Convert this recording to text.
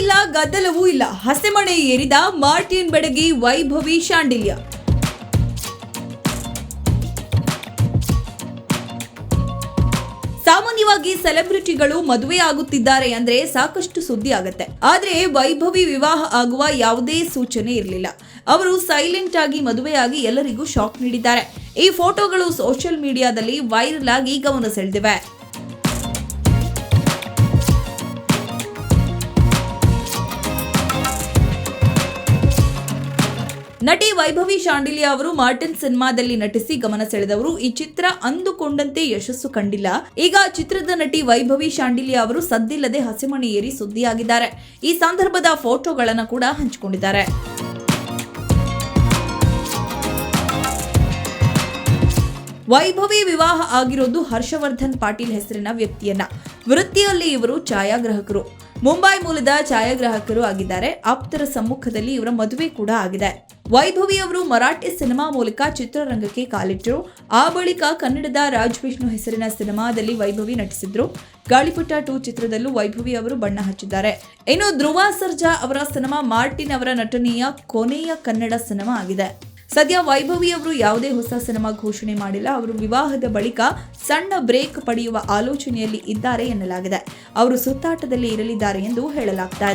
ಇಲ್ಲ, ಗದ್ದಲವೂ ಇಲ್ಲ. ಹಸೆಮಣೆ ಏರಿದ ಮಾರ್ಟಿನ್ ಬೆಡಗಿ ವೈಭವಿ ಶಾಂಡಿಲ್ಯ. ಸಾಮಾನ್ಯವಾಗಿ ಸೆಲೆಬ್ರಿಟಿಗಳು ಮದುವೆ ಆಗುತ್ತಿದ್ದಾರೆ ಅಂದ್ರೆ ಸಾಕಷ್ಟು ಸುದ್ದಿ ಆಗತ್ತೆ. ಆದ್ರೆ ವೈಭವಿ ವಿವಾಹ ಆಗುವ ಯಾವುದೇ ಸೂಚನೆ ಇರಲಿಲ್ಲ. ಅವರು ಸೈಲೆಂಟ್ ಆಗಿ ಮದುವೆಯಾಗಿ ಎಲ್ಲರಿಗೂ ಶಾಕ್ ನೀಡಿದ್ದಾರೆ. ಈ ಫೋಟೋಗಳು ಸೋಷಿಯಲ್ ಮೀಡಿಯಾದಲ್ಲಿ ವೈರಲ್ ಆಗಿ ಗಮನ ಸೆಳೆದಿವೆ. ನಟಿ ವೈಭವಿ ಶಾಂಡಿಲಿ ಅವರು ಮಾರ್ಟಿನ್ ಸಿನಿಮಾದಲ್ಲಿ ನಟಿಸಿ ಗಮನ ಸೆಳೆದವರು ಈ ಚಿತ್ರ ಅಂದುಕೊಂಡಂತೆ ಯಶಸ್ಸು ಕಂಡಿಲ್ಲ. ಈಗ ಚಿತ್ರದ ನಟಿ ವೈಭವಿ ಶಾಂಡಿಲಿ ಅವರು ಸದ್ದಿಲ್ಲದೆ ಹಸಿಮಣಿ ಏರಿ ಸುದ್ದಿಯಾಗಿದ್ದಾರೆ. ಈ ಸಂದರ್ಭದ ಫೋಟೋಗಳನ್ನು ಕೂಡ ಹಂಚಿಕೊಂಡಿದ್ದಾರೆ. ವೈಭವಿ ವಿವಾಹ ಆಗಿರೋದು ಹರ್ಷವರ್ಧನ್ ಪಾಟೀಲ್ ಹೆಸರಿನ ವ್ಯಕ್ತಿಯನ್ನ. ವೃತ್ತಿಯಲ್ಲಿ ಇವರು ಛಾಯಾಗ್ರಾಹಕರು. ಮುಂಬೈ ಮೂಲದ ಛಾಯಾಗ್ರಾಹಕರು ಆಗಿದ್ದಾರೆ. ಆಪ್ತರ ಸಮ್ಮುಖದಲ್ಲಿ ಇವರ ಮದುವೆ ಕೂಡ ಆಗಿದೆ. ವೈಭವಿ ಅವರು ಮರಾಠಿ ಸಿನಿಮಾ ಮೂಲಕ ಚಿತ್ರರಂಗಕ್ಕೆ ಕಾಲಿಟ್ಟರು. ಆ ಬಳಿಕ ಕನ್ನಡದ ರಾಜ್ ವಿಷ್ಣು ಹೆಸರಿನ ಸಿನಿಮಾದಲ್ಲಿ ವೈಭವಿ ನಟಿಸಿದ್ರು. ಗಾಳಿಪಟ ಟೂ ಚಿತ್ರದಲ್ಲೂ ವೈಭವಿ ಅವರು ಬಣ್ಣ ಹಚ್ಚಿದ್ದಾರೆ. ಇನ್ನು ಧ್ರುವ ಸರ್ಜಾ ಅವರ ಸಿನಿಮಾ ಮಾರ್ಟಿನ್ ಅವರ ನಟನೆಯ ಕೊನೆಯ ಕನ್ನಡ ಸಿನಿಮಾ ಆಗಿದೆ. ಸದ್ಯ ವೈಭವಿ ಅವರು ಯಾವುದೇ ಹೊಸ ಸಿನಿಮಾ ಘೋಷಣೆ ಮಾಡಿಲ್ಲ. ಅವರು ವಿವಾಹದ ಬಳಿಕ ಸಣ್ಣ ಬ್ರೇಕ್ ಪಡೆಯುವ ಆಲೋಚನೆಯಲ್ಲಿ ಇದ್ದಾರೆ ಎನ್ನಲಾಗಿದೆ. ಅವರು ಸುತ್ತಾಟದಲ್ಲಿ ಇರಲಿದ್ದಾರೆ ಎಂದು ಹೇಳಲಾಗ್ತಾ